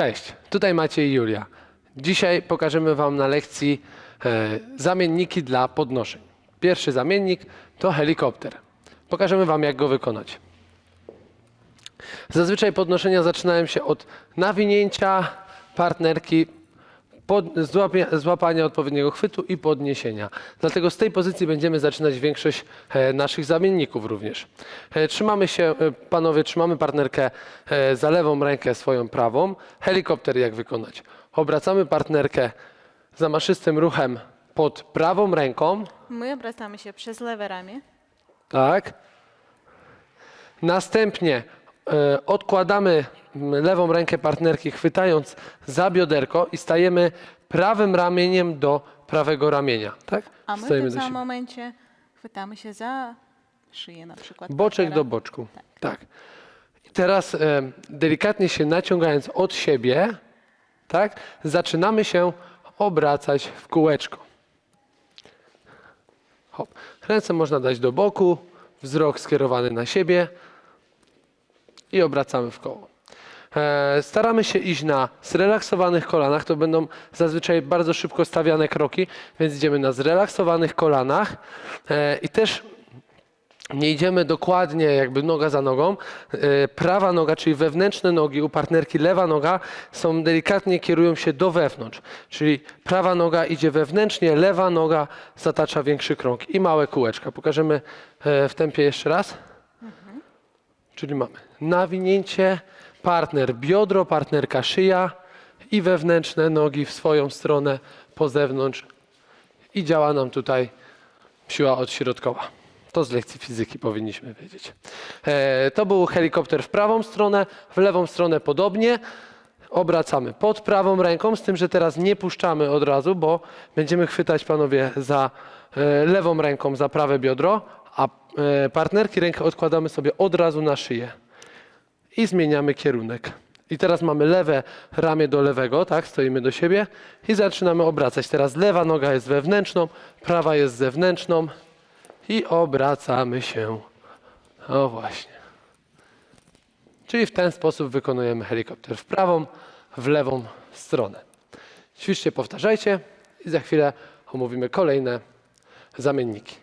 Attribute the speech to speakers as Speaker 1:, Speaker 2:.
Speaker 1: Cześć, tutaj Maciej i Julia. Dzisiaj pokażemy Wam na lekcji e, zamienniki dla podnoszeń. Pierwszy zamiennik to helikopter. Pokażemy Wam, jak go wykonać. Zazwyczaj podnoszenia zaczynają się od nawinięcia partnerki, pod, złapie, złapania odpowiedniego chwytu i podniesienia. Dlatego z tej pozycji będziemy zaczynać większość e, naszych zamienników również. E, trzymamy się, e, panowie, trzymamy partnerkę za lewą rękę swoją prawą. Helikopter jak wykonać? Obracamy partnerkę zamaszystym ruchem pod prawą ręką,
Speaker 2: My obracamy się przez lewe ramię.
Speaker 1: tak. Następnie odkładamy m, lewą rękę partnerki, chwytając za bioderko i stajemy prawym ramieniem do prawego ramienia. Tak?
Speaker 2: A my w
Speaker 1: Stajemy
Speaker 2: tym
Speaker 1: do
Speaker 2: samym
Speaker 1: siebie.
Speaker 2: momencie chwytamy się za szyję na przykład.
Speaker 1: Boczek
Speaker 2: partnera.
Speaker 1: do boczku. Tak. I teraz e, delikatnie się naciągając od siebie, tak, zaczynamy się obracać w kółeczko. Hop. Ręce można dać do boku, wzrok skierowany na siebie i obracamy w koło. E, staramy się iść na zrelaksowanych kolanach. To będą zazwyczaj bardzo szybko stawiane kroki, więc idziemy na zrelaksowanych kolanach e, i też nie idziemy dokładnie jakby noga za nogą. E, Prawa noga, czyli wewnętrzne nogi u partnerki, lewa noga są delikatnie kierują się do wewnątrz. Czyli prawa noga idzie wewnętrznie, lewa noga zatacza większy krąg i małe kółeczka. Pokażemy w tempie jeszcze raz. Czyli mamy nawinięcie, partner biodro, partnerka szyja i wewnętrzne nogi w swoją stronę po zewnątrz. I działa nam tutaj siła odśrodkowa. To z lekcji fizyki powinniśmy wiedzieć. E, to był helikopter w prawą stronę, w lewą stronę podobnie. Obracamy pod prawą ręką, z tym, że teraz nie puszczamy od razu, bo będziemy chwytać panowie za e, lewą ręką za prawe biodro, a e, partnerki rękę odkładamy sobie od razu na szyję i zmieniamy kierunek. I teraz mamy lewe ramię do lewego, tak? Stoimy do siebie i zaczynamy obracać. Teraz lewa noga jest wewnętrzną, prawa jest zewnętrzną i obracamy się. O właśnie. Czyli w ten sposób wykonujemy helikopter w prawą, w lewą stronę. Ćwiczcie, powtarzajcie i za chwilę omówimy kolejne zamienniki.